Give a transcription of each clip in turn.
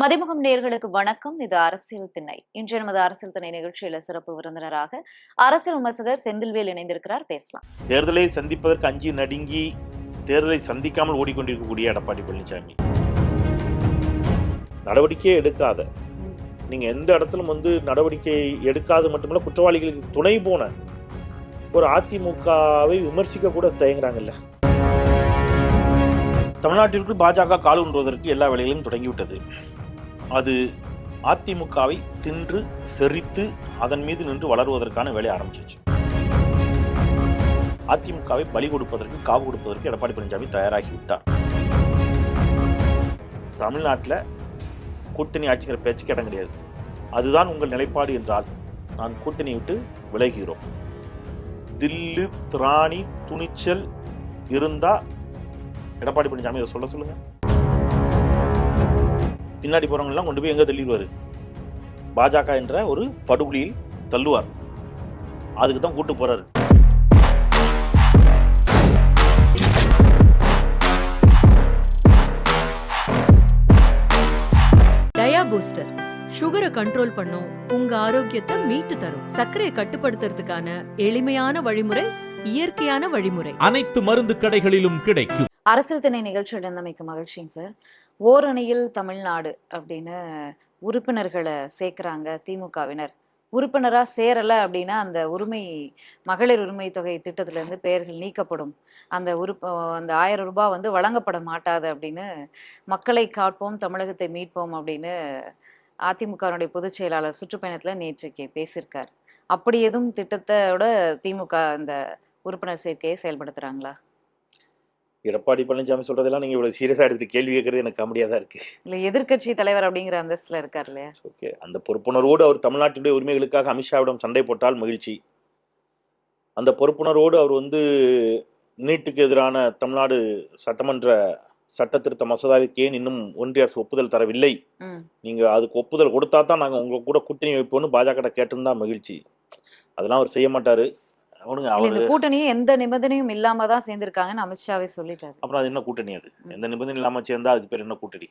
மதிமுகம் நேர்களுக்கு வணக்கம். இது அரசியல் திணை இன்று நமது அரசியல் திணை நிகழ்ச்சியில சிறப்பு விருந்தினராக அரசியல் விமர்சகர் செந்தில்வேல் இணைந்திருக்கிறார். பேசலாம். தேர்தலை சந்திப்பதற்கு அஞ்சி நடுங்கி தேர்தலை சந்திக்காமல் ஓடிக்கொண்டிருக்கக்கூடிய எடப்பாடி பழனிசாமி. நடவடிக்கையே எடுக்காத. நீங்க எந்த இடத்திலும் வந்து நடவடிக்கை எடுக்காது மட்டுமல்ல குற்றவாளிகளுக்கு துணை போன ஒரு அதிமுகவை விமர்சிக்க கூட தயங்குறாங்கல்ல. தமிழ்நாட்டிற்கு பாஜக கால் ஊன்றுவதற்கு எல்லா வேலைகளும் தொடங்கிவிட்டது. அது அதிமுகவை தின்று செறித்து அதன் மீது நின்று வளருவதற்கான வேலை ஆரம்பிச்சிச்சு அதிமுகவை பலி கொடுப்பதற்கு காவு கொடுப்பதற்கு எடப்பாடி பழனிசாமி தயாராகிவிட்டார். தமிழ்நாட்டில் கூட்டணி ஆட்சிங்கிற பேச்சுக்கு இடம் கிடையாது. அதுதான் உங்கள் நிலைப்பாடு என்றால் நான் கூட்டணி விட்டு விலகிறோம் தில்லு திராணி துணிச்சல் இருந்தால் எடப்பாடி பழனிசாமி இதை சொல்ல சொல்லுங்கள் பின்னாடி போறவங்க கொண்டு போய் எங்க தள்ளிடுவாரு? பாஜக என்ற ஒரு படுகொலியில் தள்ளுவார். அதுக்கு தான் கூட்டு போறாரு. டயா பூஸ்டர். சுகரை கண்ட்ரோல் பண்ணும் உங்க ஆரோக்கியத்தை மீட்டு தரும். சர்க்கரையை கட்டுப்படுத்துறதுக்கான எளிமையான வழிமுறை இயற்கையான வழிமுறை. அனைத்து மருந்து கடைகளிலும் கிடைக்கும். அரசியல் திணை நிகழ்ச்சியில் இருந்தமைக்கு மகிழ்ச்சிங்க சார். ஓரணியில் தமிழ்நாடு அப்படின்னு உறுப்பினர்களை சேர்க்குறாங்க திமுகவினர். உறுப்பினராக சேரலை அப்படின்னா அந்த உரிமை மகளிர் உரிமை தொகை திட்டத்திலேருந்து பெயர்கள் நீக்கப்படும். அந்த உறுப்பு அந்த ஆயிரம் ரூபாய் வந்து வழங்கப்பட மாட்டாது அப்படின்னு மக்களை காப்போம் தமிழகத்தை மீட்போம் அப்படின்னு அதிமுகவினுடைய பொதுச் செயலாளர் சுற்றுப்பயணத்தில் நேற்றுக்கு பேசியிருக்கார். அப்படி எதுவும் திட்டத்தோட திமுக இந்த உறுப்பினர் சேர்க்கையை செயல்படுத்துகிறாங்களா எடப்பாடி பழனிசாமி சொல்றதெல்லாம் நீங்க இவ்வளவு சீரியஸா எடுத்துட்டு கேள்வி கேட்கறது எனக்கு காமெடியா தான் இருக்கு. இல்ல எதிர்க்கட்சி தலைவர் அப்படிங்கிற அந்தஸ்துல இருக்கார் இல்லையா? ஓகே அந்த பொறுப்புணர்வோடு அவர் தமிழ்நாட்டினுடைய உரிமைகளுக்காக அமித்ஷாவிடம் சண்டை போட்டால் மகிழ்ச்சி. அந்த பொறுப்புணர்வோடு அவர் வந்து நீட்டுக்கு எதிரான தமிழ்நாடு சட்டமன்ற சட்ட திருத்த மசோதாவிற்கு ஏன் இன்னும் ஒன்றிய அரசு ஒப்புதல் தரவில்லை? நீங்க அதுக்கு ஒப்புதல் கொடுத்தா தான் நாங்க உங்க கூட கூட்டணி வைப்போம்னு பாஜக கேட்டிருந்தா மகிழ்ச்சி. அதெல்லாம் அவர் செய்ய மாட்டாரு. அவனுங்க இந்த கூட்டணியே எந்த நிபந்தனையும் இல்லாம தான் சேர்ந்திருக்காங்கன்னு அமித்ஷாவே சொல்லிட்டாரு. அப்புறம் அது என்ன கூட்டணி அது? எந்த நிபந்தனை இல்லாமல் சேர்ந்தா அதுக்கு பேர் என்ன கூட்டணி?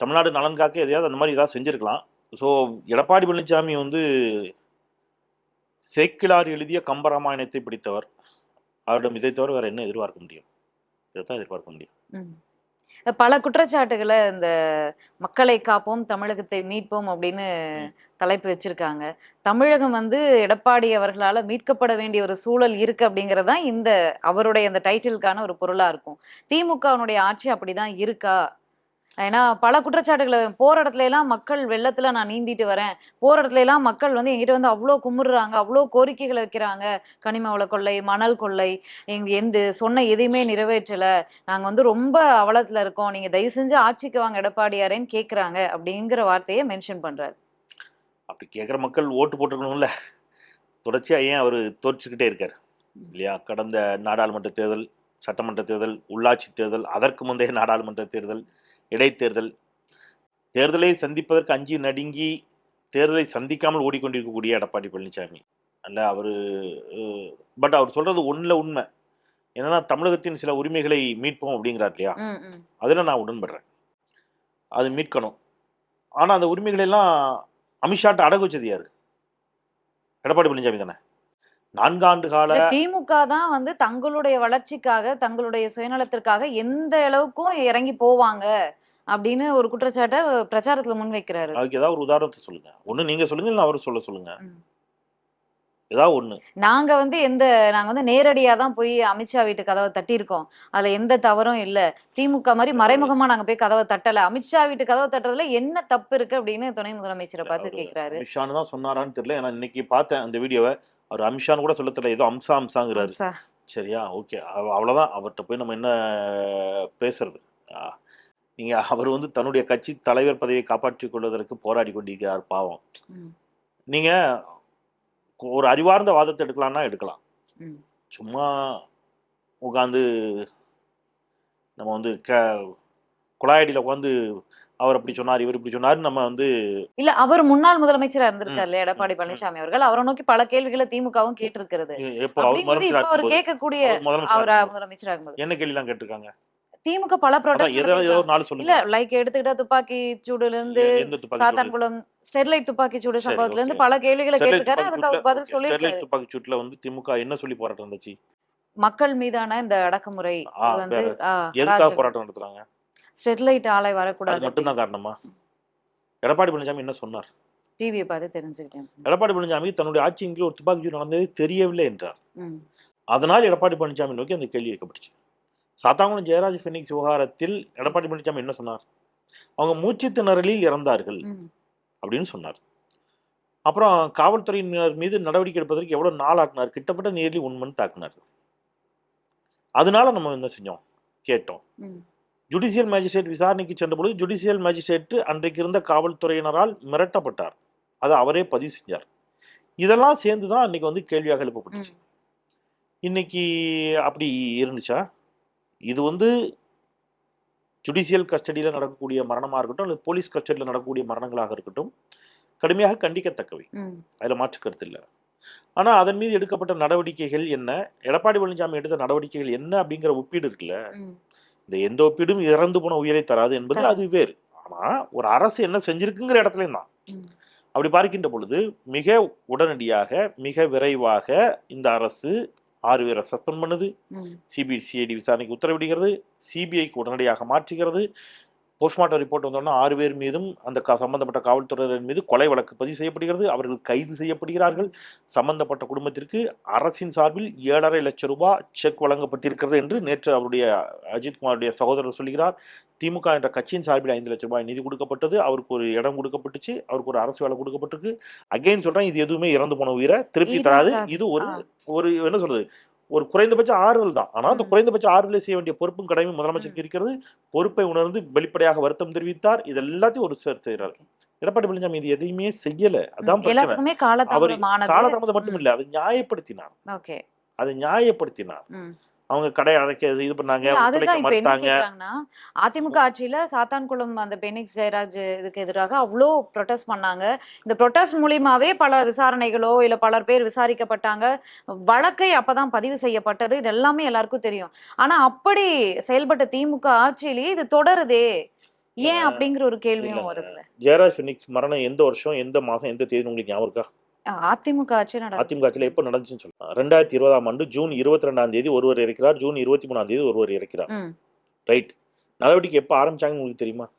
தமிழ்நாடு நலன் காக்க எதையாவது அந்த மாதிரி ஏதாவது செஞ்சிருக்கலாம். ஸோ எடப்பாடி பழனிசாமி வந்து சேக்கிலார் எழுதிய கம்பராமாயணத்தை பிடித்தவர். அவரிடம் இதை தவிர வேற என்ன எதிர்பார்க்க முடியும்? இதைத்தான் எதிர்பார்க்க முடியும். பல குற்றச்சாட்டுகளை இந்த மக்களை காப்போம் தமிழகத்தை மீட்போம் அப்படின்னு தலைப்பு வச்சிருக்காங்க. தமிழகம் வந்து எடப்பாடி அவர்களால மீட்கப்பட வேண்டிய ஒரு சூழல் இருக்கு அப்படிங்கறதுதான் இந்த அவருடைய அந்த டைட்டிலுக்கான ஒரு பொருளா இருக்கும். திமுகவினுடைய ஆட்சி அப்படிதான் இருக்கா? ஏன்னா பல குற்றச்சாட்டுகளை போற இடத்துல எல்லாம் மக்கள் வெள்ளத்துல நான் நீந்திட்டு வரேன். போற இடத்துல எல்லாம் மக்கள் வந்து எங்கிட்ட வந்து அவ்வளோ குமுறுறாங்க அவ்வளோ கோரிக்கைகளை வைக்கிறாங்க. கனிம வள கொள்ளை மணல் கொள்ளை எங்க எந்த சொன்ன எதையுமே நிறைவேற்றல. நாங்க வந்து ரொம்ப அவலத்துல இருக்கோம். நீங்க தயவு செஞ்சு ஆட்சிக்கு வாங்க எடப்பாடியாரேன்னு கேக்குறாங்க அப்படிங்கிற வார்த்தையை மென்ஷன் பண்றாரு. அப்படி கேட்குற மக்கள் ஓட்டு போட்டுக்கணும்ல. தொடர்ச்சியாக ஏன் அவர் தோற்றுக்கிட்டே இருக்கார்? இல்லையா? கடந்த நாடாளுமன்ற தேர்தல் சட்டமன்ற தேர்தல் உள்ளாட்சி தேர்தல் அதற்கு முந்தைய நாடாளுமன்ற தேர்தல் இடைத்தேர்தல். தேர்தலை சந்திப்பதற்கு அஞ்சி நடுங்கி தேர்தலை சந்திக்காமல் ஓடிக்கொண்டிருக்கக்கூடிய எடப்பாடி பழனிசாமி அல்ல அவர் பட் அவர் சொல்றது ஒன்றில் உண்மை. என்னன்னா தமிழகத்தின் சில உரிமைகளை மீட்போம் அப்படிங்கிறார் இல்லையா. அதில் நான் உடன்படுறேன். அது மீட்கணும். ஆனால் அந்த உரிமைகளை எல்லாம் அமித்ஷாட்ட அடகு வச்சது யாரு? எடப்பாடி பழனிசாமி தானே? நான்காண்டு கால திமுக தான் வந்து தங்களுடைய வளர்ச்சிக்காக தங்களுடைய சுயநலத்திற்காக எந்த அளவுக்கும் இறங்கி போவாங்க அப்படின்னு ஒரு குற்றச்சாட்டை பிரச்சாரத்துல முன்வைக்கிறாரு. அதுக்கு ஏதாவது ஒரு உதாரணத்தை சொல்லுங்க. ஒண்ணு நீங்க சொல்லுங்க இல்லை அவரு சொல்ல சொல்லுங்க. ஏதாவது ஒண்ணு. நாங்க வந்து எந்த நாங்க வந்து நேரடியா தான் போய் அமித்ஷா வீட்டு கதவை தட்டியிருக்கோம். அதுல எந்த தவறும் இல்ல. திமுக மாதிரி மறைமுகமா நாங்க போய் கதவை தட்டல. அமித்ஷா வீட்டு கதவை தட்டுறதுல என்ன தப்பு இருக்கு அப்படின்னு துணை முதலமைச்சரை பார்த்து கேக்குறாரு. அமித்ஷான்னு தான் சொன்னாரான்னு தெரியல. ஏன்னா இன்னைக்கு பார்த்தேன் அந்த வீடியோவை. அவர் அமித்ஷான்னு கூட சொல்ல தெரியல ஏதோ அம்சா அம்சாங்கிறாரு. சரியா? ஓகே. அவ்வளோதான் அவர்கிட்ட போய் நம்ம என்ன பேசுறது? ஆ, நீங்க அவர் வந்து தன்னுடைய கட்சி தலைவர் பதவியை காப்பாற்றிக் கொள்வதற்கு போராடி கொண்டிருக்கிறார் பாவம். ம். நீங்க ஒரு அறிவார்ந்த வாதத்தை எடுக்கலாம்னா எடுக்கலாம். சும்மா உட்காந்து நம்ம வந்து க குழாயடியில் உட்காந்து அவர் அப்படி சொன்னார் இவர் இப்படி சொன்னார் நம்ம வந்து இல்ல அவர் முன்னாள் முதலமைச்சரா இருந்திருக்காரு இல்லையா எடப்பாடி பழனிசாமி அவர்கள். அவரை நோக்கி பல கேள்விகளை திமுகவும் கேட்டிருக்கிறது. அவர் கேட்கக்கூடிய அவர் முதலமைச்சரா இருக்கும்போது என்ன கேள்விலாம் கேட்டிருக்காங்க? திமுக பல நாலு இல்ல லைக் எடுத்துக்கிட்டா துப்பாக்கி சூடுல இருந்து? சாத்தான்குளம் ஸ்டெர்லைட் துப்பாக்கி சூடு சம்பவத்துல இருந்து. பல கேள்விகளை கேட்டிருக்காரு. அதுக்கு அவர் பதில் ஸ்டெர்லைட் துப்பாக்கி சூட்ல வந்து திமுக என்ன சொல்லி போராட்டம் இருந்துச்சு மக்கள் மீதான இந்த அடக்குமுறை வந்து எதுக்காக போராட்டம் நடத்துறாங்க? ஸ்டெர்லைட் ஆலை வரக்கூடாது. மட்டும்தான் காரணமா? எடப்பாடி பழனிசாமி என்ன சொன்னார்? டிவியை பார்த்து தெரிஞ்சுக்கிட்டேன். எடப்பாடி பழனிசாமி தன்னுடைய ஆட்சியின் கீழ் ஒரு துப்பாக்கி சூடு நடந்தது தெரியவில்லை என்றார். அதனால் எடப்பாடி பழனிசாமி நோக்கி அந்த கேள்வி வைக்கப்பட்டுச்சு சாத்தாங்குளம் ஜெயராஜ் ஃபெனிக்ஸ் விவகாரத்தில் எடப்பாடி பழனிசாமி என்ன சொன்னார்? அவங்க மூச்சு திணறலில் இறந்தார்கள் அப்படின்னு சொன்னார். அப்புறம் காவல்துறையினர் மீது நடவடிக்கை எடுப்பதற்கு எவ்வளவு நாள் ஆக்குனார்? கிட்டத்தட்ட நியர்லி ஒன் மந்த் ஆக்குனார். அதனால நம்ம என்ன செஞ்சோம்? கேட்டோம். ஜுடிஷியல் மேஜிஸ்ட்ரேட் விசாரணைக்கு சென்றபொழுது ஜுடிஷியல் மேஜிஸ்ட்ரேட் அன்றைக்கு இருந்த காவல்துறையினரால் மிரட்டப்பட்டார். அதை அவரே பதிவு செஞ்சார். இதெல்லாம் சேர்ந்து தான் அன்னைக்கு வந்து கேள்வியாக எழுப்பப்பட்டுச்சு. இன்னைக்கு அப்படி இருந்துச்சா? இது வந்து ஜுடிஷியல் கஸ்டடியில் நடக்கக்கூடிய மரணமாக இருக்கட்டும் அல்லது போலீஸ் கஸ்டடியில் நடக்கக்கூடிய மரணங்களாக இருக்கட்டும் கடுமையாக கண்டிக்கத்தக்கவை. அதில் மாற்று கருத்து இல்லை. ஆனால் அதன் மீது எடுக்கப்பட்ட நடவடிக்கைகள் என்ன? எடப்பாடி பழனிசாமி எடுத்த நடவடிக்கைகள் என்ன அப்படிங்கிற ஒப்பீடு இருக்குல்ல. இந்த எந்த ஒப்பீடும் இறந்து போன உயிரை தராது என்பது. அது வேறு ஆனால் ஒரு அரசு என்ன செஞ்சிருக்குங்கிற இடத்துலையும் தான். அப்படி பார்க்கின்ற பொழுது மிக உடனடியாக மிக விரைவாக இந்த அரசு ஆறு பேரை சஸ்பெண்ட் பண்ணுது. சிபிசிஐடி விசாரணைக்கு உத்தரவிடுகிறது சிபிஐக்கு உடனடியாக மாற்றுகிறது போஸ்ட்மார்ட்டம் ரிப்போர்ட் வந்தோன்னா ஆறு பேர் மீதும் அந்த சம்பந்தப்பட்ட காவல்துறையினர் மீது கொலை வழக்கு பதிவு செய்யப்படுகிறது. அவர்கள் கைது செய்யப்படுகிறார்கள். சம்பந்தப்பட்ட குடும்பத்திற்கு அரசின் சார்பில் ஏழரை லட்சம் ரூபாய் செக் வழங்கப்பட்டிருக்கிறது என்று நேற்று அவருடைய அஜித்குமாருடைய சகோதரர் சொல்கிறார். திமுக என்ற கட்சியின் சார்பில் ஐந்து லட்சம் ரூபாய் நிதி கொடுக்கப்பட்டது. அவருக்கு ஒரு இடம் கொடுக்கப்பட்டுச்சு. அவருக்கு ஒரு அரசு வேலை கொடுக்கப்பட்டிருக்கு. அகைன் சொல்றேன் இது எதுவுமே இறந்து போன உயிரை திருப்பி தராது. இது ஒரு. ஒரு என்ன சொல்றது? ஒரு குறைந்தபட்ச ஆறுதல் தான். ஆனால் அந்த. குறைந்தபட்ச ஆறுதலை செய்ய வேண்டிய பொறுப்பும் கடமையும் முதலமைச்சருக்கு இருக்கிறது. பொறுப்பை உணர்ந்து வெளிப்படையாக வருத்தம் தெரிவித்தார். இது எல்லாத்தையும் ஒரு சார் செய்கிறார் எடப்பாடி பழனிசாமி இது எதையுமே செய்யல. அதான் பிரச்சனை. அவர் காலதாமதம் மட்டும் இல்ல அதை நியாயப்படுத்தினார். அதை நியாயப்படுத்தினார். அவங்க கடை அடைக்க இது பண்ணாங்க மறுத்தாங்க. அதிமுக ஆட்சியில சாத்தான்குளம் அந்த பெனிக்ஸ் ஜெயராஜ் இதுக்கு எதிராக அவ்வளோ ப்ரொட்டஸ்ட் பண்ணாங்க. இந்த ப்ரொட்டஸ்ட் மூலியமாவே பல விசாரணைகளோ இல்ல பலர் பேர் விசாரிக்கப்பட்டாங்க. வழக்கை அப்பதான் பதிவு செய்யப்பட்டது. இது எல்லாமே எல்லாருக்கும் தெரியும். ஆனா அப்படி செயல்பட்ட திமுக ஆட்சியிலேயே இது தொடருதே. ஏன் அப்படிங்கிற ஒரு கேள்வியும் இல்ல. வருதுல்ல. ஜெயராஜ் ஃபெனிக்ஸ் மரணம் எந்த வருஷம் எந்த மாசம் எந்த தேதி உங்களுக்கு ஞாபகம் இருக்கா? அதிமுக ஆட்சி அதிமுக ஆட்சியில் எப்போ நடந்துச்சுன்னு சொல்லுங்க ரெண்டாயிரத்தி இருபதாம் ஆண்டு ஜூன் இருபத்தி ரெண்டாம் தேதி ஒருவர் இறக்கிறார். ஜூன் இருபத்தி மூணாம் தேதி ஒருவர் இறக்கிறார். ம். ரைட். நடவடிக்கை எப்போ ஆரம்பிச்சாங்கன்னு உங்களுக்கு தெரியுமா?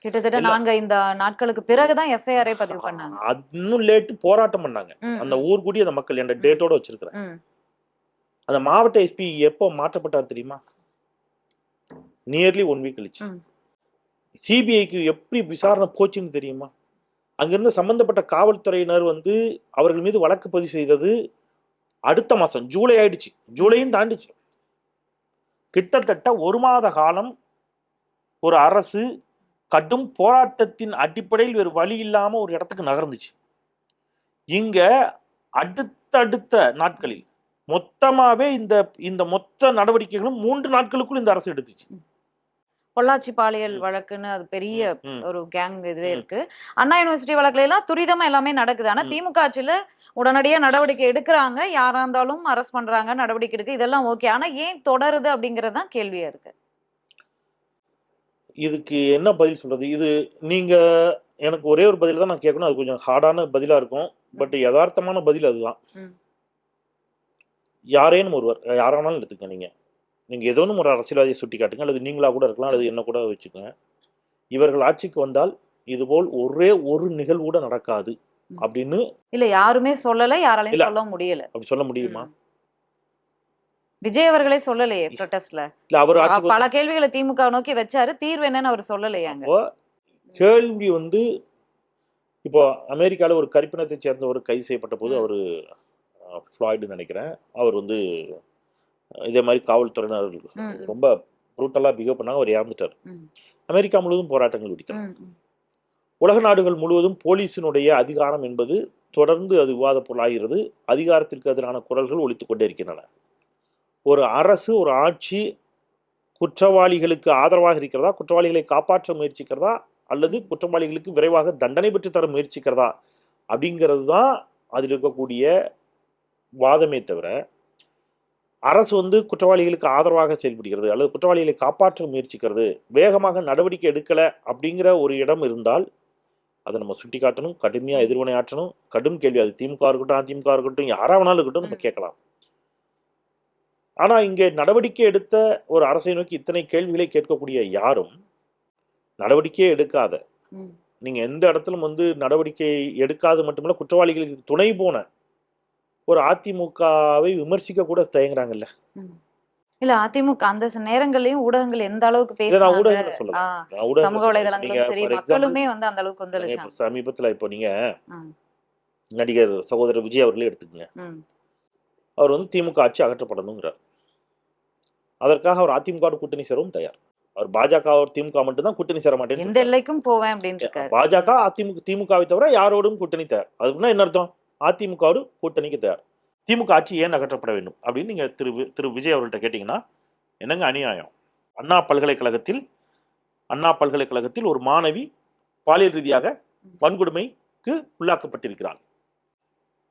கிட்டத்தட்ட. நான்கு இந்த நாட்களுக்கு பிறகுதான் எஃப்ஐஆரே பதிவு பண்ணாங்க. இன்னும் லேட்டு போராட்டம் பண்ணாங்க. அந்த ஊர் கூடி அந்த மக்கள் என்ற டேட்டோட வச்சிருக்கிறேன். அந்த மாவட்ட எஸ்பி எப்போ மாற்றப்பட்டார் தெரியுமா? நியர்லி ஒன் வீக் கழிச்சு. சிபிஐக்கு எப்படி விசாரணை போச்சுன்னு தெரியுமா? அங்கிருந்து சம்பந்தப்பட்ட காவல்துறையினர் வந்து அவர்கள் மீது வழக்கு பதிவு செய்தது அடுத்த மாதம் ஜூலை ஆயிடுச்சு. ஜூலையும் தாண்டிச்சு. கிட்டத்தட்ட ஒரு மாத காலம் ஒரு அரசு கடும் போராட்டத்தின் அடிப்படையில் வேறு வழி இல்லாமல் ஒரு இடத்துக்கு நகர்ந்துச்சு. இங்க அடுத்தடுத்த நாட்களில் மொத்தமாகவே இந்த இந்த மொத்த நடவடிக்கைகளும் மூன்று நாட்களுக்குள் இந்த அரசு எடுத்துச்சு. பொள்ளாச்சி பாலியல். வழக்குன்னு அது பெரிய. ஒரு கேங் இதுவே. இருக்கு. அண்ணா யூனிவர்சிட்டி வழக்குல எல்லாம் துரிதமா எல்லாமே நடக்குது. ஆனா. திமுக ஆட்சியில உடனடியா நடவடிக்கை எடுக்கிறாங்க. யாரா இருந்தாலும் அரெஸ்ட் பண்றாங்க நடவடிக்கை எடுக்கு. இதெல்லாம் ஓகே ஆனா ஏன் தொடருது அப்படிங்கறது தான் கேள்வியா இருக்கு. இதுக்கு என்ன பதில் சொல்றது? இது நீங்க எனக்கு ஒரே ஒரு பதில் தான் நான் கேட்கணும். அது கொஞ்சம் ஹார்டான பதிலா இருக்கும். பட் யதார்த்தமான பதில் அதுதான். யாரேனும் ஒருவர் யாரானாலும் எடுத்துக்க நீங்க. நீங்க ஏதோ ஒன்று ஒரு அரசியல்வாதியை சுட்டி காட்டுங்க அல்லது நீங்களா கூட இருக்கலாம். அல்லது என்ன கூட வச்சுக்கோங்க. இவர்கள் ஆட்சிக்கு வந்தால் இதுபோல் ஒரே ஒரு நிகழ்வு கூட நடக்காது. அப்படின்னு இல்ல யாருமே சொல்லல யாராலையும். சொல்ல முடியல. அப்படி சொல்ல முடியுமா. விஜய் அவர்களே சொல்லலையே ப்ரொட்டஸ்ட்ல இல்ல அவர் பல கேள்விகளை திமுக நோக்கி வச்சாரு. தீர்வு என்னன்னு அவர் சொல்லலையாங்க கேள்வி வந்து இப்போ அமெரிக்காவில் ஒரு கருப்பினத்தை சேர்ந்தவர் கைது செய்யப்பட்ட போது. அவர் ஃப்ளாய்டுன்னு நினைக்கிறேன். அவர் வந்து இதே மாதிரி காவல்துறையினர். ரொம்ப ப்ரூட்டலாக பிஹேவ் பண்ணாங்க. அவர் இறந்துட்டார். அமெரிக்கா முழுவதும் போராட்டங்கள் வெடித்தார். உலக நாடுகள் முழுவதும் போலீசினுடைய அதிகாரம் என்பது தொடர்ந்து அது விவாத பொருளாகிறது. அதிகாரத்திற்கு எதிரான குரல்கள் ஒலித்துக் கொண்டே இருக்கின்றன. ஒரு அரசு ஒரு ஆட்சி குற்றவாளிகளுக்கு ஆதரவாக இருக்கிறதா? குற்றவாளிகளை காப்பாற்ற முயற்சிக்கிறதா? அல்லது குற்றவாளிகளுக்கு விரைவாக தண்டனை பெற்று தர முயற்சிக்கிறதா? அப்படிங்கிறது தான் அதில் இருக்கக்கூடிய வாதமே தவிர அரசு வந்து குற்றவாளிகளுக்கு ஆதரவாக செயல்படுகிறது அல்லது குற்றவாளிகளை காப்பாற்ற முயற்சிக்கிறது வேகமாக நடவடிக்கை எடுக்கல அப்படிங்கிற ஒரு இடம் இருந்தால் அதை நம்ம சுட்டி காட்டணும் கடுமையாக எதிர்வினையாற்றணும் கடும் கேள்வி. அது திமுக இருக்கட்டும் அதிமுக இருக்கட்டும் யாரா வேணாலும் இருக்கட்டும் நம்ம. கேட்கலாம். ஆனா இங்கே நடவடிக்கை எடுத்த ஒரு அரசை நோக்கி இத்தனை கேள்விகளை கேட்கக்கூடிய யாரும் நடவடிக்கையே எடுக்காத. ம். நீங்க எந்த இடத்திலும் வந்து நடவடிக்கை எடுக்காது மட்டுமல்ல குற்றவாளிகளுக்கு துணை போன ஒரு அதிமுகவை விமர்சிக்க கூட தயங்குறாங்கல்ல. இல்ல அதிமுக அந்த நேரங்கள்லயும் ஊடகங்கள் எந்த அளவுக்கு பேசுறாங்க சமூக. வலைதளங்களும் சரி மக்களுமே வந்து அந்த அளவுக்கு இப்ப சமீபத்துல இப்போ நீங்க. நடிகர் சகோதரர் விஜய் அவர்களே எடுத்துக்கங்க. அவர் வந்து திமுக ஆட்சி அகற்றப்படணுங்கிறார் அதற்காக அவர் அதிமுக கூட்டணி சேரவும் தயார் அவர் பாஜக அவர் திமுக மட்டும்தான் கூட்டணி சேர மாட்டேன்னு எந்த. எல்லைக்கும் போவேன் அப்படின்னு பாஜக அதிமுக திமுகவை தவிர யாரோடும் கூட்டணி தயார் அதுக்குன்னா என்ன அர்த்தம் அதிமுகவோடு கூட்டணிக்கு தயார். திமுக ஆட்சி ஏன் அகற்றப்பட வேண்டும்? அப்படின்னு நீங்கள் திரு திரு விஜய் அவர்கள்ட்ட கேட்டிங்கன்னா என்னங்க அநியாயம்? அண்ணா பல்கலைக்கழகத்தில் அண்ணா பல்கலைக்கழகத்தில் ஒரு மாணவி பாலியல் ரீதியாக வன்கொடுமைக்கு உள்ளாக்கப்பட்டிருக்கிறாள்.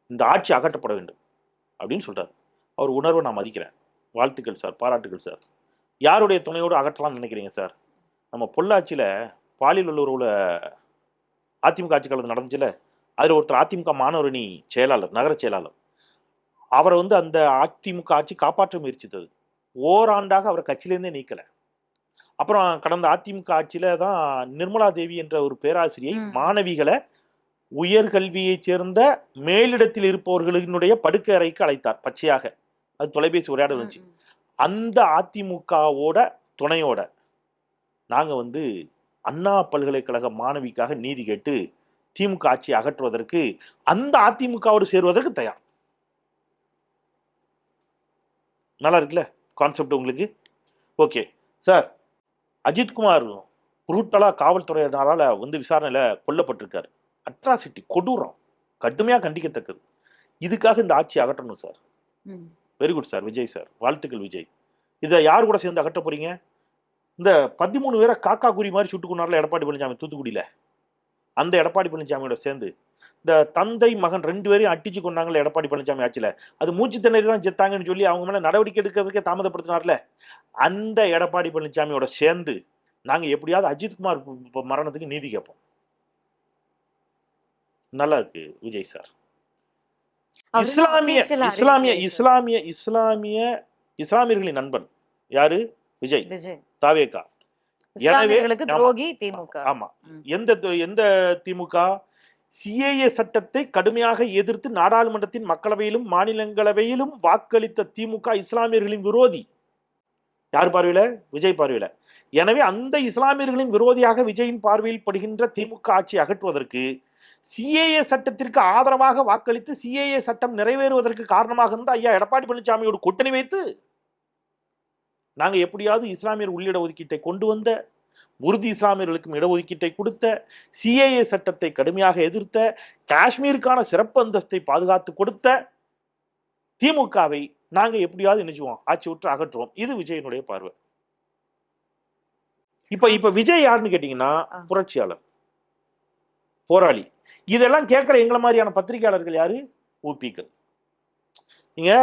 இந்த ஆட்சி அகற்றப்பட வேண்டும் அப்படின்னு சொல்கிறார் அவர் உணர்வை நான் மதிக்கிறேன். வாழ்த்துக்கள் சார் பாராட்டுகள் சார். யாருடைய துணையோடு அகற்றலாம்னு நினைக்கிறீங்க சார்? நம்ம பொள்ளாச்சியில் பாலியல் உள்ளுறவுல அதிமுக ஆட்சி காலத்தில் நடந்துச்சுல? அதில் ஒருத்தர் அதிமுக மாணவரணி செயலாளர் நகர செயலாளர். அவரை வந்து அந்த அதிமுக ஆட்சி காப்பாற்ற முயற்சித்தது. ஓராண்டாக அவரை கட்சியிலேருந்தே நீக்கலை. அப்புறம் கடந்த அதிமுக ஆட்சியில தான் நிர்மலா தேவி என்ற ஒரு பேராசிரியை. மாணவிகளை உயர்கல்வியைச் சேர்ந்த மேலிடத்தில் இருப்பவர்களினுடைய படுக்கை அறைக்கு அழைத்தார் பச்சையாக. அது தொலைபேசி உரையாடல் இருந்துச்சு ம். அந்த அதிமுகவோட துணையோட நாங்க வந்து அண்ணா பல்கலைக்கழக மாணவிக்காக நீதி கேட்டு திமுக ஆட்சியை அகற்றுவதற்கு அந்த அதிமுகவோடு சேருவதற்கு தயார். நல்லா இருக்குல்ல? கான்செப்ட் உங்களுக்கு? ஓகே சார் அஜித்குமார் புரூட்டலா காவல்துறையினரால வந்து விசாரணையில கொல்லப்பட்டிருக்காரு. அட்ராசிட்டி கொடூரம். கடுமையாக கண்டிக்கத்தக்கது. இதுக்காக இந்த ஆட்சி அகற்றணும் sir. Very good sir Vijay sir வாழ்த்துக்கள் விஜய். இதை யார் கூட சேர்ந்து அகற்ற போறீங்க? இந்த பதிமூணு பேரை காக்கா குறி மாதிரி சுட்டு கொண்டார்ல எடப்பாடி பழனிசாமி தூத்துக்குடியில. அந்த எடப்பாடி பழனிசாமியோட சேர்ந்து. இந்த தந்தை மகன் ரெண்டு பேரையும் அட்டிச்சு கொண்டாங்கல்ல எடப்பாடி பழனிசாமி ஆட்சியில. அது மூச்சு திணறி தான் செத்தாங்கன்னு சொல்லி அவங்க மேல நடவடிக்கை எடுக்கிறதுக்கே தாமதப்படுத்தினார்ல. அந்த எடப்பாடி பழனிசாமியோட சேர்ந்து நாங்க எப்படியாவது அஜித்குமார் மரணத்துக்கு நீதி கேட்போம். நல்லா இருக்கு விஜய் சார். இஸ்லாமிய இஸ்லாமிய. இஸ்லாமிய இஸ்லாமிய இஸ்லாமியர்களின் நண்பன் யாரு? விஜய். விஜய். ஆமா. துரோகி திமுக. ஆமா. எந்த எந்த திமுக? சிஏஏ சட்டத்தை கடுமையாக எதிர்த்து நாடாளுமன்றத்தின் மக்களவையிலும் மாநிலங்களவையிலும் வாக்களித்த திமுக இஸ்லாமியர்களின் விரோதி. யார் பார்வையில? விஜய் பார்வையில. எனவே அந்த இஸ்லாமியர்களின் விரோதியாக விஜயின் பார்வையில் படுகின்ற திமுக ஆட்சி அகற்றுவதற்கு சிஏஏ சட்டத்திற்கு ஆதரவாக வாக்களித்து சிஏஏ சட்டம் நிறைவேறுவதற்கு காரணமாக இருந்த ஐயா எடப்பாடி பழனிசாமியோடு கூட்டணி வைத்து நாங்க எப்படியாவது இஸ்லாமியர் உள்ளிட ஒதுக்கீட்டை கொண்டு வந்த உறுதி இஸ்லாமியர்களுக்கும் இடஒதுக்கீட்டை கொடுத்த சிஏஏ சட்டத்தை கடுமையாக எதிர்த்த காஷ்மீருக்கான சிறப்பு அந்தஸ்தை பாதுகாத்து கொடுத்த திமுகவை நாங்க எப்படியாவது நினைச்சுவோம் ஆட்சி விட்டு அகற்றுவோம். இது விஜயனுடைய பார்வை. இப்ப இப்ப விஜய் யாருன்னு கேட்டீங்கன்னா. புரட்சியாளர். போராளி. இதெல்லாம் கேட்கிற எங்களை மாதிரியான பத்திரிகையாளர்கள் யாரு? ஊப்பிக்கள் நீங்க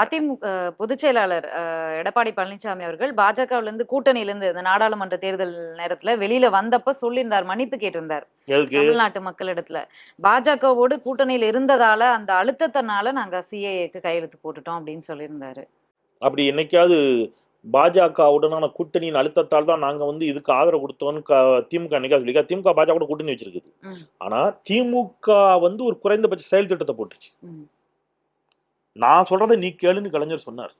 அதிமுக பொதுச் செயலாளர் எடப்பாடி பழனிசாமி அவர்கள் பாஜகவுல இருந்து கூட்டணியில இருந்து இந்த நாடாளுமன்ற தேர்தல் நேரத்துல வெளியில வந்தப்ப சொல்லியிருந்தார் மன்னிப்பு கேட்டிருந்தார் தமிழ்நாட்டு மக்களிடத்துல. பாஜகவோடு கூட்டணியில இருந்ததால அந்த அழுத்தத்தினால நாங்க சிஏஏக்கு கையெழுத்து போட்டுட்டோம் அப்படின்னு சொல்லியிருந்தாரு. அப்படி என்னைக்காவது பாஜகவுடனான கூட்டணியின் அழுத்தத்தால் தான் நாங்க வந்து இதுக்கு ஆதரவு கொடுத்தோம்னு க- திமுக என்னைக்கா சொல்லிக்கா திமுக பாஜக கூட கூட்டணி வச்சிருக்குது. ஆனா திமுக வந்து ஒரு குறைந்தபட்ச செயல் திட்டத்தை போட்டுச்சு. நான் சொல்றதை நீ கேளுன்னு கலைஞர் சொன்னார்.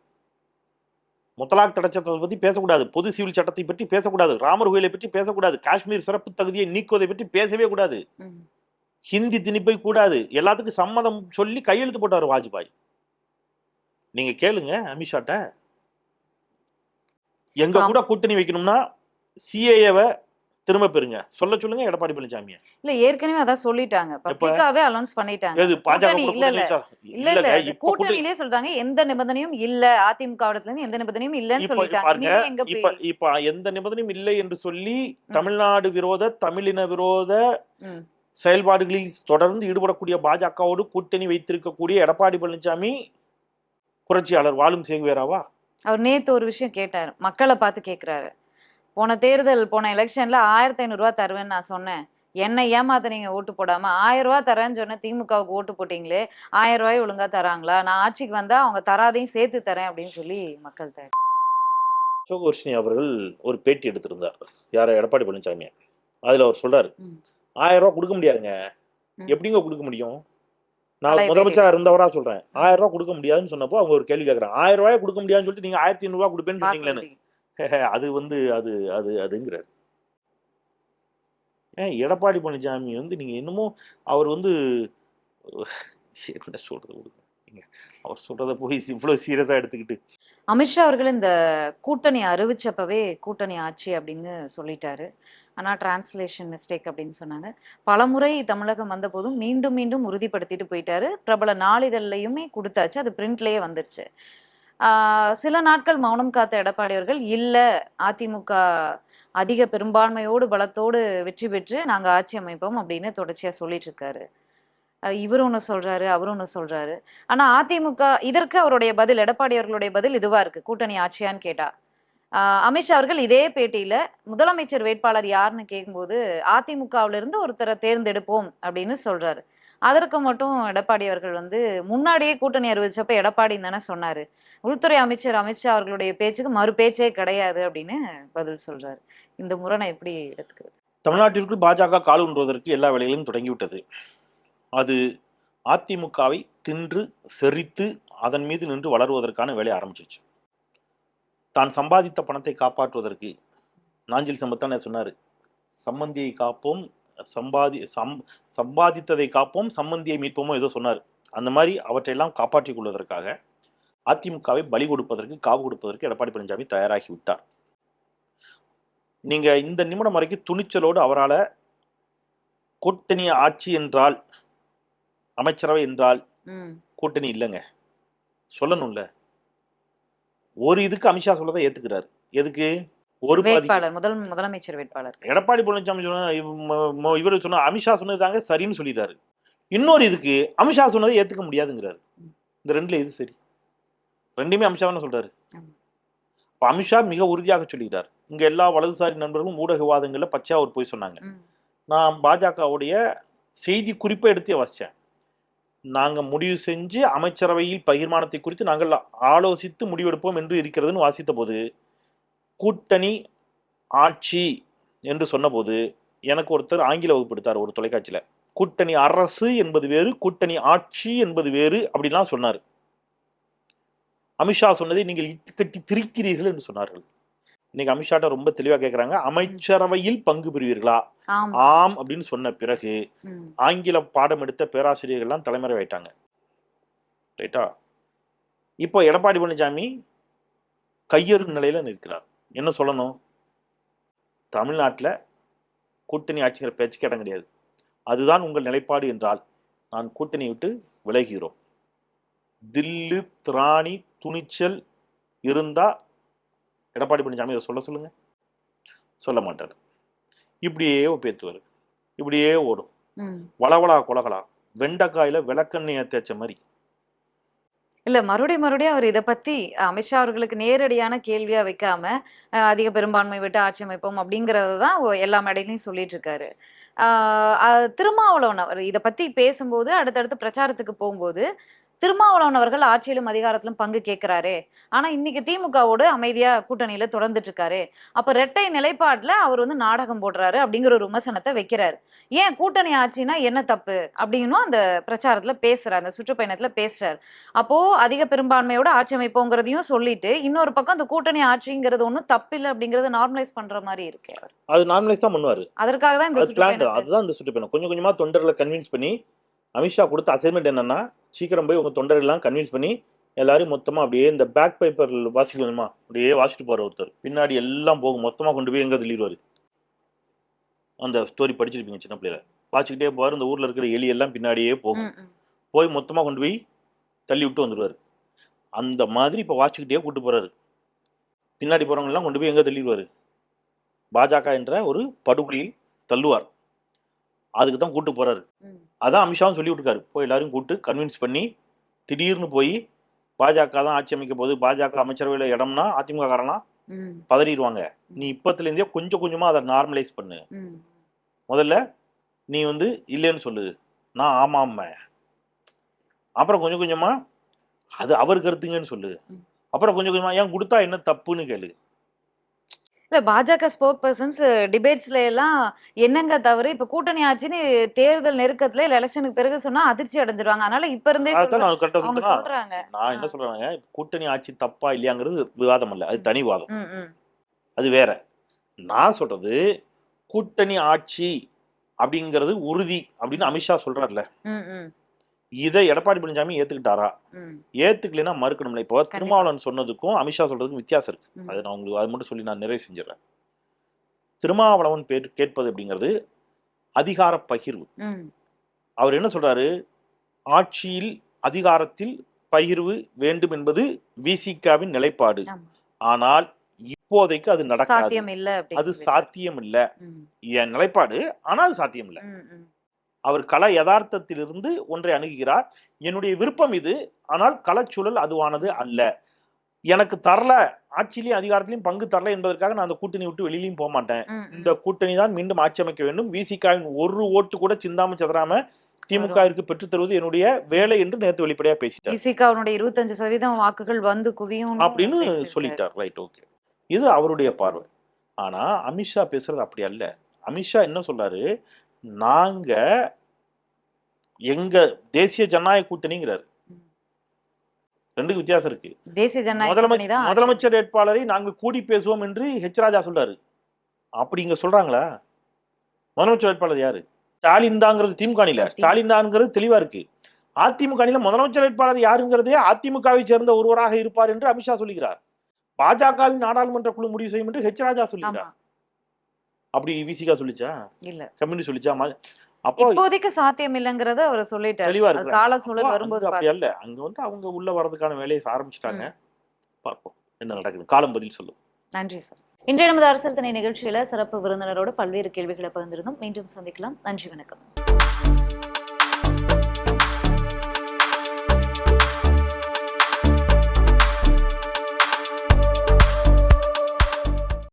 முத்தலாக் தடை சட்டத்தை பத்தி பேசக்கூடாது பொது சிவில் சட்டத்தை பற்றி பேசக்கூடாது ராமர் கோயிலை பற்றி பேசக்கூடாது காஷ்மீர் சிறப்பு தகுதியை நீக்குவதை பற்றி பேசவே கூடாது. ஹிந்தி திணிப்பை கூடாது. எல்லாத்துக்கும் சம்மதம் சொல்லி கையெழுத்து போட்டார் வாஜ்பாய். நீங்க கேளுங்க அமித்ஷாட்ட. எங்க. கூட கூட்டணி வைக்கணும்னா சிஏஏவை திரும்ப பெறுங்க. சொல்ல சொல்லுங்க எடப்பாடி பழனிசாமியை. இல்ல ஏற்கனவே அதான் சொல்லிட்டாங்க. பப்ளிக்காவே அனௌன்ஸ் பண்ணிட்டாங்க. எது பாஜக இல்ல? இல்ல இல்ல கூட்டணியிலே சொல்றாங்க எந்த நிபந்தனையும் இல்ல. அதிமுக இடத்துல இருந்து எந்த நிபந்தனையும் இல்லன்னு சொல்லிட்டாங்க. இப்ப போய் இப்ப எந்த நிபந்தனையும் இல்லை என்று சொல்லி தமிழ்நாடு விரோத தமிழின விரோத. செயல்பாடுகளில் தொடர்ந்து ஈடுபடக்கூடிய பாஜகவோடு கூட்டணி வைத்திருக்கக்கூடிய எடப்பாடி பழனிசாமி புரட்சியாளர் வாழும் சேகுவேராவா அவர் நேத்து ஒரு விஷயம் கேட்டார். மக்களை பார்த்து கேக்குறாரு. போன தேர்தல் போன எலெக்ஷன்ல ஆயிரத்தி ஐநூறுரூவா தருவேன்னு நான் சொன்னேன். என்னை ஏமாத்துனீங்க ஓட்டு போடாம? ஆயிரம் ரூபாய் தரேன்னு சொன்ன திமுகவுக்கு ஓட்டு போட்டீங்களே? ஆயிரம் ரூபாய் ஒழுங்கா தராங்களா? நான் ஆட்சிக்கு வந்தா அவங்க தராதையும் சேர்த்து தரேன் அப்படின்னு சொல்லி மக்கள்கிட்ட அசோகவர்ஷினி அவர்கள் ஒரு பேட்டி எடுத்திருந்தார். யார? எடப்பாடி பழனிசாமி. அதுல அவர் சொல்றாரு. ஆயிரம் ரூபாய் கொடுக்க முடியாதுங்க. எப்படிங்க கொடுக்க முடியும்? நான் பழைய முதலமைச்சரா பேட்டி. இருந்தவரா சொல்றேன். ஆயிரம் ரூபாய் கொடுக்க முடியாதுன்னு சொன்னப்போ அவங்க ஒரு கேள்வி கேட்கறாங்க ஆயிரம் ரூபாய் கொடுக்க முடியாதுன்னு சொல்லிட்டு நீங்க ஆயிரத்தி ஐநூறு ரூபாய் கொடுப்பேன்னு சொன்னீங்களேன்னு. அது வந்து அது அது அதுங்கிறார். ஏன் எடப்பாடி பழனிசாமி வந்து நீங்க என்னமோ அவர் வந்து என்ன சொல்கிறது கொடுங்க அவர் சொல்கிறத போய் இவ்வளவு சீரியஸாக எடுத்துக்கிட்டு. அமித்ஷா அவர்கள் இந்த கூட்டணி அறிவிச்சப்பவே கூட்டணி ஆட்சி அப்படின்னு சொல்லிட்டாரு. ஆனா டிரான்ஸ்லேஷன் மிஸ்டேக் அப்படின்னு சொன்னாங்க. பலமுறை தமிழகம் வந்த போதும் மீண்டும் மீண்டும் உறுதிப்படுத்திட்டு போயிட்டாரு. பிரபல நாளிதழ்லையுமே கொடுத்தாச்சு. அது பிரிண்ட்லயே வந்துருச்சு. சில நாட்கள் மௌனம் காத்த எடப்பாடி அவர்கள் இல்ல அதிமுக அதிக பெரும்பான்மையோடு பலத்தோடு வெற்றி பெற்று நாங்க ஆட்சி அமைப்போம் அப்படின்னு தொடர்ச்சியா சொல்லிட்டு இருக்காரு அஹ் இவரு ஒண்ணு சொல்றாரு அவரு ஒண்ணு சொல்றாரு. ஆனா அதிமுக இதற்கு அவருடைய பதில் எடப்பாடி அவர்களுடைய பதில் இதுவா இருக்கு கூட்டணி ஆட்சியான்னு கேட்டா. அமித்ஷா அவர்கள் இதே பேட்டியில முதலமைச்சர் வேட்பாளர் யாருன்னு கேட்கும்போது அதிமுகவிலிருந்து ஒருத்தரை தேர்ந்தெடுப்போம் அப்படின்னு சொல்றாரு. அதற்கு மட்டும் எடப்பாடி அவர்கள் வந்து முன்னாடியே கூட்டணி அறிவிச்சப்ப எடப்பாடி தானே சொன்னாரு. உள்துறை அமைச்சர் அமித்ஷா அவர்களுடைய பேச்சுக்கு மறு பேச்சே கிடையாது அப்படின்னு பதில் சொல்றாரு. இந்த முறை நான் எப்படி எடுத்துக்கிறது? தமிழ்நாட்டிற்குள் பாஜக காலுன்றுவதற்கு எல்லா வேலைகளும் தொடங்கிவிட்டது. அது அதிமுகவை தின்று செறித்து அதன் மீது நின்று வளருவதற்கான வேலை ஆரம்பிச்சிச்சு தான் சம்பாதித்த பணத்தை காப்பாற்றுவதற்கு நாஞ்சில் சம்பத்தானே சொன்னார். சம்மந்தியை காப்போம் சம்பாதி சம் சம்பாதித்ததை காப்போம் சம்மந்தியை மீட்போமோ ஏதோ சொன்னார். அந்த மாதிரி அவற்றையெல்லாம் காப்பாற்றிக் கொள்வதற்காக அதிமுகவை பலி கொடுப்பதற்கு காவு கொடுப்பதற்கு எடப்பாடி பழனிசாமி தயாராகி விட்டார். நீங்க இந்த நிமிடம் வரைக்கும் துணிச்சலோடு அவரால் கூட்டணி ஆட்சி என்றால் அமைச்சரவை என்றால் கூட்டணி இல்லைங்க. சொல்லணும்ல. ஒரு இதுக்கு அமித்ஷா சொல்லதை ஏத்துக்கிறாரு. எதுக்கு? ஒரு வேட்பாளர் முதல் முதலமைச்சர் வேட்பாளர். எடப்பாடி பழனிசாமி சொன்ன இவர் சொன்ன அமித்ஷா சொன்னது தாங்க சரின்னு சொல்லிட்டாரு. இன்னொரு இதுக்கு அமித்ஷா சொன்னதை ஏத்துக்க முடியாதுங்கிறாரு. இந்த ரெண்டுல எது சரி? ரெண்டுமே அமித்ஷா என்ன சொல்றாரு. இப்ப அமித்ஷா மிக உறுதியாக சொல்லிட்டார். இங்க எல்லா வலதுசாரி நண்பர்களும் ஊடக விவாதங்கள்ல பச்சையா அவர் போய் சொன்னாங்க. நான் பாஜகவுடைய செய்தி குறிப்பை எடுத்தே வாசித்தேன் நாங்கள் முடிவு செஞ்சு அமைச்சரவையில் பகிர்மானத்தை குறித்து நாங்கள் ஆலோசித்து முடிவெடுப்போம் என்று இருக்கிறதுன்னு வாசித்த போது கூட்டணி ஆட்சி என்று சொன்னபோது எனக்கு ஒருத்தர் ஆங்கில வகுப்பு எடுத்தார் ஒரு தொலைக்காட்சியில். கூட்டணி அரசு என்பது வேறு கூட்டணி ஆட்சி என்பது வேறு அப்படிலாம் சொன்னார். அமித்ஷா சொன்னதை நீங்கள் இட்டு கட்டி திரிக்கிறீர்கள் என்று சொன்னார்கள். இன்னைக்கு அமித்ஷாட்ட ரொம்ப தெளிவாக கேட்குறாங்க அமைச்சரவையில் பங்கு பெறுவீர்களா? ஆமா. அப்படின்னு சொன்ன பிறகு ஆங்கில பாடம் எடுத்த பேராசிரியர்கள்லாம் தலைமறைவாயிட்டாங்க. ரைட்டா? இப்போ எடப்பாடி பழனிசாமி கையெறு நிலையில நிற்கிறார். என்ன சொல்லணும்? தமிழ்நாட்டில் கூட்டணி ஆட்சிங்கிற பேச்சுக்கு இடம் கிடையாது. அதுதான் உங்கள் நிலைப்பாடு என்றால் நான் கூட்டணி விட்டு விலகிறோம் தில்லு திராணி துணிச்சல் இருந்தா எடப்பாடி பழனிசாமி இதை சொல்ல சொல்லுங்க. சொல்ல மாட்டார். இப்படியே பேத்துவார் இப்படியே ஓடும். வளவளா கொலகலா வெண்டைக்காயில விளக்கெண்ணெயை தேய்ச்ச மாதிரி. இல்ல மறுபடியும் மறுபடியும் அவர் இதை பத்தி அமித்ஷா அவர்களுக்கு நேரடியான கேள்வியா வைக்காம அதிக பெரும்பான்மை விட்டு ஆட்சி அமைப்போம் அப்படிங்கறதுதான் எல்லா மேடையிலையும் சொல்லிட்டு இருக்காரு. ஆஹ் திருமாவளவன் அவர் இதை பத்தி பேசும்போது அடுத்தடுத்து பிரச்சாரத்துக்கு போகும்போது திருமாவளவன் அவர்கள் ஆட்சியிலும் அதிகாரத்திலும் பங்கு கேட்கிறாரே. ஆனா இன்னைக்கு திமுகவோடு அமைதியா கூட்டணியில தொடர்ந்துட்டு இருக்காரு அப்ப ரெட்டை நிலைப்பாட்டுல அவர் வந்து நாடகம் போடுறாரு அப்படிங்கிற ஒரு விமர்சனத்தை வைக்கிறாரு. ஏன் கூட்டணி ஆட்சினா என்ன தப்பு அப்படின்னும் அந்த பிரச்சாரத்துல பேசுறாரு அந்த சுற்றுப்பயணத்துல பேசுறாரு. அப்போ அதிக பெரும்பான்மையோட ஆட்சி அமைப்போங்கிறதையும் சொல்லிட்டு இன்னொரு பக்கம் அந்த கூட்டணி ஆட்சிங்கிறது ஒன்றும் தப்பில்லை அப்படிங்கறத நார்மலைஸ் பண்ற மாதிரி இருக்கு அவர். அது நார்மலைஸ் தான் பண்ணுவார். அதற்காக தான் இந்த சுற்றுப்பயணத்தை அதுதான் இந்த சுற்றுப்பயணம். கொஞ்சம் கொஞ்சமா தொண்டர்களை கன்வின்ஸ் பண்ணி அமித்ஷா கொடுத்த அசைன்மெண்ட் என்னன்னா சீக்கிரம் போய் உங்க தொண்டர்கள்லாம் கன்வின்ஸ் பண்ணி எல்லாரும் மொத்தமா அப்படியே இந்த பேக் பேப்பர் வாசிக்கணுமா அப்படியே வாசிட்டு போற ஒருத்தர். பின்னாடி எல்லாம் போகும் மொத்தமா கொண்டு போய் எங்க தள்ளிடுவாரு. அந்த ஸ்டோரி படிச்சிருப்பீங்க சின்ன பிள்ளையில. வாசிக்கிட்டே போவார் இந்த ஊர்ல இருக்கிற எலி எல்லாம் பின்னாடியே போகும். போய் மொத்தமா கொண்டு போய் தள்ளி விட்டு வந்துடுவாரு அந்த மாதிரி இப்போ வாசிக்கிட்டே கூட்டு போறாரு. பின்னாடி போறவங்க எல்லாம் கொண்டு போய் எங்க தள்ளிடுவாரு. பாஜக என்ற ஒரு படுகொலியில் தள்ளுவார். அதுக்கு தான் கூட்டு போறாரு. ம். அதான் அமித்ஷாவும் சொல்லி விட்டுருக்காரு போய் எல்லாரும் கூப்பிட்டு கன்வின்ஸ் பண்ணி திடீர்னு போய் பாஜக தான் ஆட்சி அமைக்க போகுது. பாஜக அமைச்சரவையில் இடம்னா அதிமுக காரனா? ம், பதறிடுவாங்க. நீ இப்பத்துலேருந்தே கொஞ்சம் கொஞ்சமாக அதை நார்மலைஸ் பண்ணு. முதல்ல நீ வந்து இல்லைன்னு சொல்லு. நான் ஆமாம்ம. அப்புறம் கொஞ்சம் கொஞ்சமா அது அவர் கருத்துங்கன்னு சொல்லு. அப்புறம் கொஞ்சம் கொஞ்சமா ஏன் கொடுத்தா என்ன தப்புன்னு கேளு. இல்ல பாஜக ஸ்போக் பர்சன்ஸ் டிபேட்ஸ்ல எல்லாம் என்னங்க தவறு? இப்ப கூட்டணி ஆச்சுன்னு தேர்தல் நெருக்கத்துல இல்ல எலெக்ஷனுக்கு பிறகு சொன்னா அதிர்ச்சி அடைஞ்சிருவாங்க. அதனால இப்ப இருந்தே அவங்க சொல்றாங்க. நான் என்ன சொல்றேங்க கூட்டணி ஆட்சி தப்பா இல்லையாங்கிறது விவாதம் அல்ல அது தனி வாதம். அது வேற. நான் சொல்றது கூட்டணி ஆட்சி அப்படிங்கிறது உறுதி அப்படின்னு அமித்ஷா சொல்றாருல. இதை எடப்பாடி பழனிசாமி ஏத்துக்கிட்டாரா. ஏத்துக்கலைன்னா மறுக்கணும்ல. இப்போ திருமாவளவன் சொன்னதுக்கும் அமித்ஷா சொல்றதுக்கும் வித்தியாசம் இருக்கு. அது நான் உங்களுக்கு அது மட்டும் சொல்லி நான் நிறைவு செஞ்சிடறேன். திருமாவளவன் கேட்பது அப்படிங்கிறது அதிகார பகிர்வு. அவர் என்ன சொல்றாரு? ஆட்சியில் அதிகாரத்தில் பகிர்வு வேண்டும் என்பது விசிகாவின் நிலைப்பாடு. ஆனால் இப்போதைக்கு அது நடக்காது. அது. சாத்தியம் இல்ல. என் நிலைப்பாடு ஆனால் அது சாத்தியம் இல்ல. அவர் கல யதார்த்தத்திலிருந்து ஒன்றை அணுகுகிறார். என்னுடைய விருப்பம் இது ஆனால் களச்சூழல் அதுவானது அல்ல. எனக்கு தரல ஆட்சியிலையும் அதிகாரத்திலையும் பங்கு தரல என்பதற்காக நான் அந்த கூட்டணி விட்டு வெளியிலையும் போக மாட்டேன். இந்த கூட்டணி தான் மீண்டும் ஆட்சி அமைக்க வேண்டும். விசிகாவின் ஒரு ஓட்டு கூட சிந்தாம சதறாம திமுகவிற்கு பெற்றுத் தருவது என்னுடைய வேலை என்று நேற்று வெளிப்படையா பேசிட்டார். விசிக அவனுடைய இருபத்தஞ்சு சதவீதம் வாக்குகள் வந்து குவியும் அப்படின்னு சொல்லிட்டார். ரைட் ஓகே இது அவருடைய பார்வை. ஆனா அமித்ஷா பேசுறது அப்படி அல்ல. அமித்ஷா என்ன சொல்றாரு? நாங்க எங்க தேசிய ஜனநாயக கூட்டணிங்கிறாரு. ரெண்டுக்கு வித்தியாசம் இருக்கு. தேசிய ஜனநாயக. முதலமைச்சர் வேட்பாளரை நாங்கள் கூடி பேசுவோம் என்று ஹெச் ராஜா சொல்றாரு. அப்படி இங்க சொல்றாங்களா? முதலமைச்சர் வேட்பாளர் யாரு? ஸ்டாலின் தாங்கிறது திமுக அணியில. திமுக. ஸ்டாலின் தாங்கிறது தெளிவா இருக்கு. அதிமுக அணியில முதலமைச்சர் வேட்பாளர் யாருங்கிறதே அதிமுகவை சேர்ந்த ஒருவராக இருப்பார் என்று அமித்ஷா சொல்லுகிறார். பாஜகவின் நாடாளுமன்ற குழு முடிவு செய்யும் என்று ஹெச் ராஜா சொல்லுகிறார். அப்படி விசிகா சொல்லிச்சா? இல்ல. கம்யூனிஸ்ட் சொல்லிச்சா? அப்போ இப்போதைக்கு சாத்தியம் இல்லங்கறத அவர் சொல்லிட்டாரு. தெளிவா இருக்கு கால சூழல் வரும்போது அப்படி. அல்ல. அங்க வந்து அவங்க உள்ள வர்றதுக்கான வேலையை ஆரம்பிச்சிட்டாங்க. பார்ப்போம். என்ன நடக்குது? காலம் பதில் சொல்லும் நன்றி சார். இன்றைய நமது அரசியல் திணை நிகழ்ச்சியில சிறப்பு விருந்தினரோடு பல்வேறு கேள்விகளை பகிர்ந்திருந்தோம். மீண்டும் சந்திக்கலாம். நன்றி வணக்கம்.